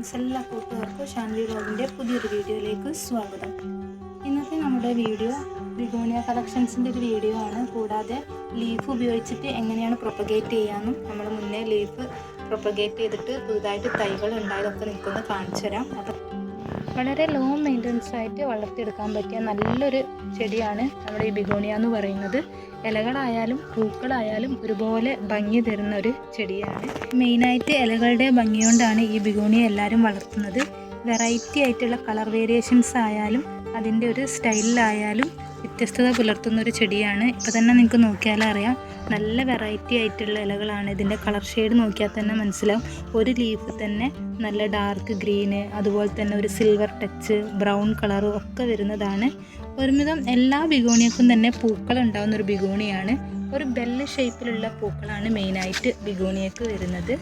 Friends എല്ലാ കൂട്ടുകാർക്കും ഷാൻവി വ്ളോഗിന്റെ പുതിയൊരു വീഡിയോയിലേക്ക് സ്വാഗതം. ഇന്നത്തെ നമ്മുടെ വീഡിയോ ബിഗോണിയ കളക്ഷൻസിന്റെ ഒരു വീഡിയോ ആണ്. കൂടാതെ ലീഫ് ഉപയോഗിച്ചിട്ട് എങ്ങനെയാണ് പ്രൊപ്പഗേറ്റ് ചെയ്യാമെന്നും നമ്മൾ മുന്നേ ലീഫ് പ്രൊപ്പഗേറ്റ് ചെയ്തിട്ട് പുതുതായിട്ട് തൈകൾ ഉണ്ടായതൊക്കെ നിൽക്കുന്നത് കാണിച്ചു തരാം അപ്പം വളരെ ലോ മെയിന്റനൻസ് ആയിട്ട് വളർത്തിയെടുക്കാൻ പറ്റിയ നല്ലൊരു ചെടിയാണ് നമ്മുടെ ഈ ബിഗോണിയ എന്ന് പറയുന്നത്. ഇലകളായാലും പൂക്കളായാലും ഒരുപോലെ ഭംഗി തരുന്ന ഒരു ചെടിയാണ്. മെയിനായിട്ട് ഇലകളുടെ ഭംഗി കൊണ്ടാണ് ഈ ബിഗോണിയ എല്ലാവരും വളർത്തുന്നത്. വെറൈറ്റി ആയിട്ടുള്ള കളർ വേരിയേഷൻസ് ആയാലും അതിന്റെ ഒരു സ്റ്റൈലിലായാലും വ്യത്യസ്തത പുലർത്തുന്ന ഒരു ചെടിയാണ്. ഇപ്പോൾ തന്നെ നിങ്ങൾക്ക് നോക്കിയാൽ അറിയാം. നല്ല വെറൈറ്റി ആയിട്ടുള്ള ഇലകളാണ് ഇതിന്റെ കളർ ഷെയ്ഡ് നോക്കിയാൽ തന്നെ മനസ്സിലാവും. ഒരു ലീഫ് തന്നെ നല്ല ഡാർക്ക് ഗ്രീന് അതുപോലെ തന്നെ ഒരു സിൽവർ ടച്ച് ബ്രൗൺ കളറും ഒക്കെ വരുന്നതാണ്. ഒരുവിധം എല്ലാ ബിഗോണിയക്കും തന്നെ പൂക്കൾ ഉണ്ടാകുന്ന ഒരു ബിഗോണിയാണ്. ഒരു ബെല്ല് ഷേപ്പിലുള്ള പൂക്കളാണ് മെയിനായിട്ട് ബിഗോണിയക്ക് വരുന്നത്.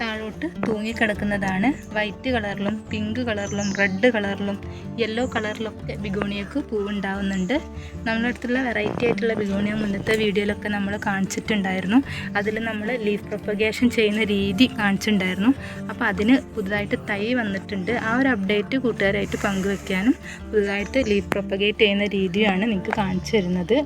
താഴോട്ട് തൂങ്ങിക്കിടക്കുന്നതാണ് വൈറ്റ് കളറിലും പിങ്ക് കളറിലും റെഡ് കളറിലും യെല്ലോ കളറിലൊക്കെ ബിഗോണിയക്ക് പൂവുണ്ടാവുന്നുണ്ട്. നമ്മുടെ അടുത്തുള്ള വെറൈറ്റി ആയിട്ടുള്ള ബിഗോണിയ മുന്നത്തെ വീഡിയോയിലൊക്കെ നമ്മൾ കാണിച്ചിട്ടുണ്ടായിരുന്നു. അതിൽ നമ്മൾ ലീഫ് പ്രൊപ്പഗേഷൻ ചെയ്യുന്ന രീതി കാണിച്ചിട്ടുണ്ടായിരുന്നു. അപ്പോൾ അതിന് പുതുതായിട്ട് തൈ വന്നിട്ടുണ്ട്. ആ ഒരു അപ്ഡേറ്റ് കൂട്ടുകാരായിട്ട് പങ്കുവെക്കാനും പുതുതായിട്ട് ലീഫ് പ്രൊപ്പഗേറ്റ് ചെയ്യുന്ന രീതിയാണ് നിങ്ങൾക്ക് കാണിച്ചു തരുന്നത്.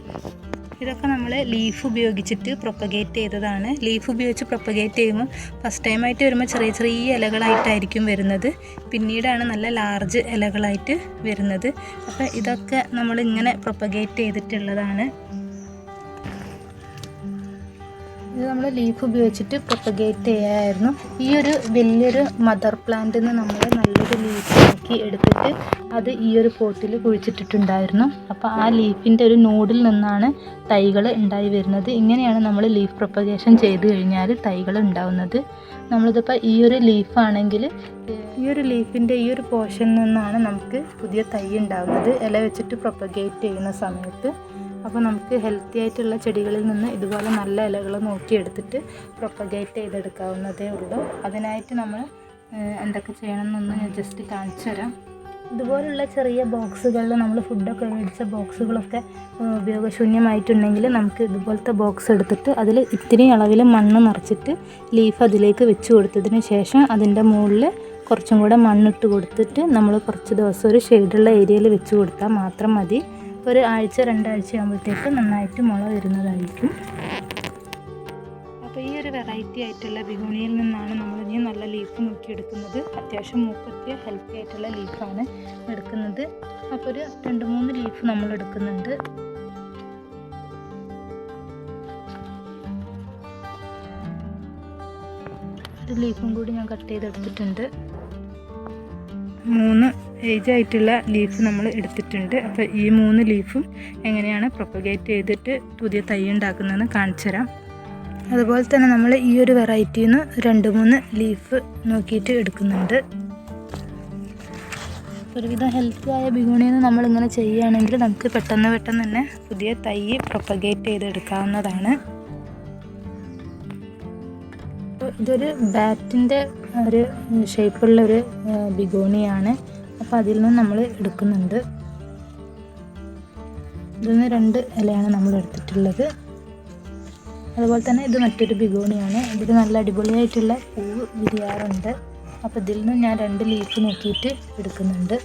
ഇതൊക്കെ നമ്മൾ ലീഫ് ഉപയോഗിച്ചിട്ട് പ്രൊപ്പഗേറ്റ് ചെയ്തതാണ്. ലീഫ് ഉപയോഗിച്ച് പ്രൊപ്പഗേറ്റ് ചെയ്യുമ്പോൾ ഫസ്റ്റ് ടൈമായിട്ട് വരുമ്പോൾ ചെറിയ ചെറിയ ഇലകളായിട്ടായിരിക്കും വരുന്നത്. പിന്നീടാണ് നല്ല ലാർജ് ഇലകളായിട്ട് വരുന്നത്. അപ്പോൾ ഇതൊക്കെ നമ്മൾ ഇങ്ങനെ പ്രൊപ്പഗേറ്റ് ചെയ്തിട്ടുള്ളതാണ്. ഇത് നമ്മൾ ലീഫ് ഉപയോഗിച്ചിട്ട് പ്രൊപ്പഗേറ്റ് ചെയ്യായിരുന്നു. ഈ ഒരു വലിയൊരു മദർ പ്ലാന്റിന് നമ്മൾ നല്ലൊരു ലീഫാക്കി എടുത്തിട്ട് അത് ഈ ഒരു പോട്ടിൽ കുഴിച്ചിട്ടിട്ടുണ്ടായിരുന്നു. അപ്പോൾ ആ ലീഫിന്റെ ഒരു നോഡിൽ നിന്നാണ് തൈകൾ ഉണ്ടായി വരുന്നത്. ഇങ്ങനെയാണ് നമ്മൾ ലീഫ് പ്രൊപ്പഗേഷൻ ചെയ്ത് കഴിഞ്ഞാൽ തൈകൾ ഉണ്ടാവുന്നത്. നമ്മളിതിപ്പോൾ ഈ ഒരു ലീഫാണെങ്കിൽ ഈ ഒരു ലീഫിന്റെ ഈ ഒരു പോർഷനിൽ നിന്നാണ് നമുക്ക് പുതിയ തൈ ഉണ്ടാകുന്നത് ഇല വെച്ചിട്ട് പ്രൊപ്പഗേറ്റ് ചെയ്യുന്ന സമയത്ത്. അപ്പോൾ നമുക്ക് ഹെൽത്തി ആയിട്ടുള്ള ചെടികളിൽ നിന്ന് ഇതുപോലെ നല്ല ഇലകൾ നോക്കിയെടുത്തിട്ട് പ്രൊപ്പഗേറ്റ് ചെയ്തെടുക്കാവുന്നതേ ഉള്ളൂ. അതിനായിട്ട് നമ്മൾ എന്തൊക്കെ ഞാൻ ജസ്റ്റ് കാണിച്ചു തരാം. ഇതുപോലുള്ള ചെറിയ ബോക്സുകളിൽ നമ്മൾ ഫുഡൊക്കെ മേടിച്ച ബോക്സുകളൊക്കെ ഉപയോഗശൂന്യമായിട്ടുണ്ടെങ്കിൽ നമുക്ക് ഇതുപോലത്തെ ബോക്സ് എടുത്തിട്ട് അതിൽ ഇത്തിരി അളവിൽ മണ്ണ് നിറച്ചിട്ട് ലീഫ് അതിലേക്ക് വെച്ച് കൊടുത്തതിന് ശേഷം അതിന്റെ മുകളിൽ കുറച്ചും കൂടെ മണ്ണിട്ട് കൊടുത്തിട്ട് നമ്മൾ കുറച്ച് ദിവസം ഒരു ഷെയ്ഡുള്ള ഏരിയയിൽ വെച്ച് കൊടുത്താൽ മാത്രം മതി. ഒരു ആഴ്ച രണ്ടാഴ്ച ആകുമ്പോഴത്തേക്ക് നന്നായിട്ട് മുള വരുന്നതായിരിക്കും. അപ്പോൾ ഈ ഒരു വെറൈറ്റി ആയിട്ടുള്ള ബിഗോണിയിൽ നിന്നാണ് നമ്മൾ ഇനി നല്ല ലീഫ് നോക്കിയെടുക്കുന്നത് അത്യാവശ്യം മൂക്കത്തിയ ഹെൽത്തി ആയിട്ടുള്ള ലീഫാണ് എടുക്കുന്നത്. അപ്പോൾ ഒരു രണ്ട് മൂന്ന് ലീഫ് നമ്മൾ എടുക്കുന്നുണ്ട്. ഒരു ലീഫും കൂടി ഞാൻ കട്ട് ചെയ്തെടുത്തിട്ടുണ്ട്. മൂന്ന് ഏജ് ആയിട്ടുള്ള ലീഫ് നമ്മൾ എടുത്തിട്ടുണ്ട്. അപ്പോൾ ഈ മൂന്ന് ലീഫും എങ്ങനെയാണ് പ്രൊപ്പഗേറ്റ് ചെയ്തിട്ട് പുതിയ തൈ ഉണ്ടാക്കുന്നതെന്ന് കാണിച്ചു തരാം അതുപോലെ തന്നെ നമ്മൾ ഈ ഒരു വെറൈറ്റിയിൽ നിന്ന് രണ്ട് മൂന്ന് ലീഫ് നോക്കിയിട്ട് എടുക്കുന്നുണ്ട്. ഒരുവിധം ഹെൽത്തി ആയ ബിഗോണിയിൽ നിന്ന് നമ്മളിങ്ങനെ ചെയ്യുകയാണെങ്കിൽ നമുക്ക് പെട്ടെന്ന് പെട്ടെന്ന് തന്നെ പുതിയ തൈ പ്രൊപ്പഗേറ്റ് ചെയ്തെടുക്കാവുന്നതാണ്. ഇതൊരു ബാറ്റിന്റെ ഒരു ഷേപ്പുള്ള ഒരു ബിഗോണിയാണ്. അപ്പോൾ അതിൽ നിന്ന് നമ്മൾ എടുക്കുന്നുണ്ട്. ഇതിൽ നിന്ന് രണ്ട് ഇലയാണ് നമ്മൾ എടുത്തിട്ടുള്ളത് അതുപോലെ തന്നെ ഇത് മറ്റൊരു ബിഗോണിയാണ്. ഇതിൽ നല്ല അടിപൊളിയായിട്ടുള്ള പൂവ് വിരിയാറുണ്ട്. അപ്പോൾ ഇതിൽ നിന്ന് ഞാൻ രണ്ട് ലീഫ് നോക്കിയിട്ട് എടുക്കുന്നുണ്ട്.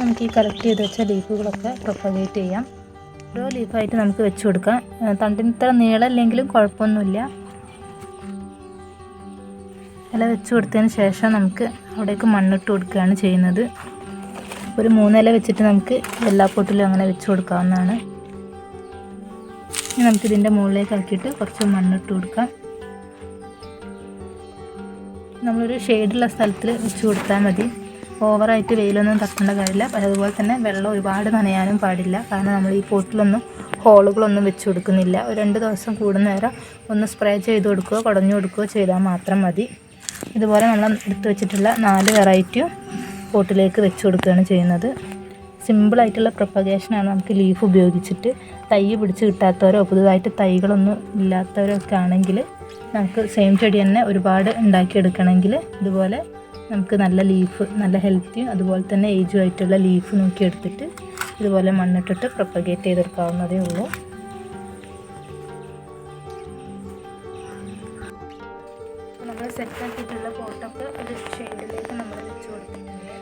നമുക്ക് ഈ കളക്ട് ചെയ്ത് വെച്ച ലീഫുകളൊക്കെ പ്രൊപ്പഗേറ്റ് ചെയ്യാം. ഓരോ ലീഫായിട്ട് നമുക്ക് വെച്ച് കൊടുക്കാം. തണ്ടിന് ഇത്ര നീളമില്ലെങ്കിലും കുഴപ്പമൊന്നുമില്ല. ഇല വെച്ച് കൊടുത്തതിന് ശേഷം നമുക്ക് അവിടേക്ക് മണ്ണിട്ട് കൊടുക്കുകയാണ് ചെയ്യുന്നത്. ഒരു മൂന്നില വെച്ചിട്ട് നമുക്ക് എല്ലാ പൊട്ടിലും അങ്ങനെ വെച്ച് കൊടുക്കാവുന്നതാണ്. ഇനി നമുക്ക് ഇതിന്റെ മുകളിലേക്ക് ആക്കിയിട്ട് കുറച്ച് മണ്ണിട്ട് കൊടുക്കാം. നമ്മളൊരു ഷെയ്ഡുള്ള സ്ഥലത്തിൽ വെച്ച് കൊടുത്താൽ മതി. ഓവറായിട്ട് വെയിലൊന്നും തക്കേണ്ട കാര്യമില്ല. അതുപോലെ തന്നെ വെള്ളം ഒരുപാട് നനയാനും പാടില്ല. കാരണം നമ്മൾ ഈ പോട്ടിലൊന്നും ഹോളുകളൊന്നും വെച്ച് കൊടുക്കുന്നില്ല. ഒരു രണ്ട് ദിവസം കൂടുന്ന നേരം ഒന്ന് സ്പ്രേ ചെയ്ത് കൊടുക്കുകയോ കുടഞ്ഞു കൊടുക്കുകയോ ചെയ്താൽ മാത്രം മതി. ഇതുപോലെ നമ്മൾ എടുത്ത് വെച്ചിട്ടുള്ള നാല് വെറൈറ്റിയും പോട്ടിലേക്ക് വെച്ച് കൊടുക്കുകയാണ് ചെയ്യുന്നത്. സിമ്പിളായിട്ടുള്ള പ്രൊപ്പഗേഷനാണ് നമുക്ക് ലീഫ് ഉപയോഗിച്ചിട്ട് തൈ പിടിച്ച് കിട്ടാത്തവരോ പുതുതായിട്ട് തൈകളൊന്നും ഇല്ലാത്തവരോ ഒക്കെ ആണെങ്കിൽ നമുക്ക് സെയിം ചെടി തന്നെ ഒരുപാട് ഉണ്ടാക്കിയെടുക്കണമെങ്കിൽ ഇതുപോലെ നമുക്ക് നല്ല ലീഫ് നല്ല ഹെൽത്തിയും അതുപോലെ തന്നെ ഏജും ആയിട്ടുള്ള ലീഫ് നോക്കിയെടുത്തിട്ട് ഇതുപോലെ മണ്ണിട്ടിട്ട് പ്രൊപ്പഗേറ്റ് ചെയ്തെടുക്കാവുന്നതേ ഉള്ളൂ. സെറ്റാക്കിയിട്ടുള്ള പോട്ടൊക്കെ ഒരു ഷെയ്ഡിലേക്ക് നമ്മൾ വെച്ച് കൊടുക്കുന്നുണ്ട്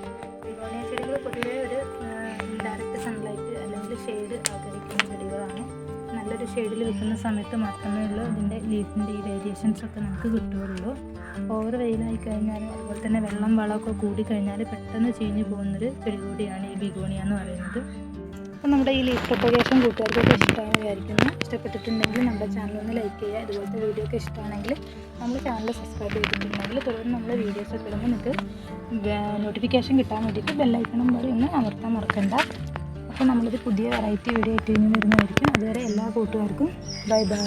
ബിഗോണിയ ചെടികൾ പൊതുവേ ഒരു ഡയറക്റ്റ് സൺലൈറ്റ് അല്ലെങ്കിൽ ഷെയ്ഡ് ആഗ്രഹിക്കുന്ന ചെടികളാണ്. നല്ലൊരു ഷെയ്ഡിൽ വെക്കുന്ന സമയത്ത് മാത്രമേ ഉള്ളൂ. അതിന്റെ ലീഫിന്റെ ഈ വേരിയേഷൻസ് ഒക്കെ നമുക്ക് കിട്ടുകയുള്ളൂ. ഓവർ വെയിലായി കഴിഞ്ഞാൽ അതുപോലെ തന്നെ വെള്ളം വളമൊക്കെ കൂടി കഴിഞ്ഞാൽ പെട്ടെന്ന് ചീഞ്ഞു പോകുന്നൊരു ചെടി കൂടിയാണ് ഈ ബിഗോണിയ എന്ന് പറയുന്നത്. അപ്പോൾ നമ്മുടെ ഈ ലീഫ് പ്രൊപ്പഗേഷൻ കൂട്ടുകാർക്കൊക്കെ ഇഷ്ടമാണെന്ന് വിചാരിക്കുന്നു. ഇഷ്ടപ്പെട്ടിട്ടുണ്ടെങ്കിൽ നമ്മുടെ ചാനൽ ഒന്ന് ലൈക്ക് ചെയ്യുക. ഇതുപോലത്തെ വീഡിയോ ഒക്കെ ഇഷ്ടമാണെങ്കിൽ നമ്മുടെ ചാനൽ സബ്സ്ക്രൈബ് ചെയ്തിട്ടുണ്ടെങ്കിൽ തുടർന്ന് നമ്മുടെ വീഡിയോസ് ഒക്കെ ഇടുമ്പോൾ നിങ്ങൾക്ക് നോട്ടിഫിക്കേഷൻ കിട്ടാൻ വേണ്ടിയിട്ട് ബെല്ലൈക്കണം പോലെ ഒന്ന് അമർത്താൻ മറക്കണ്ട. അപ്പോൾ നമ്മളൊരു പുതിയ വെറൈറ്റി വീഡിയോ ആയിട്ട് ഇനി വരുന്നതായിരിക്കും. അതുവരെ എല്ലാ കൂട്ടുകാർക്കും ബൈ ബൈ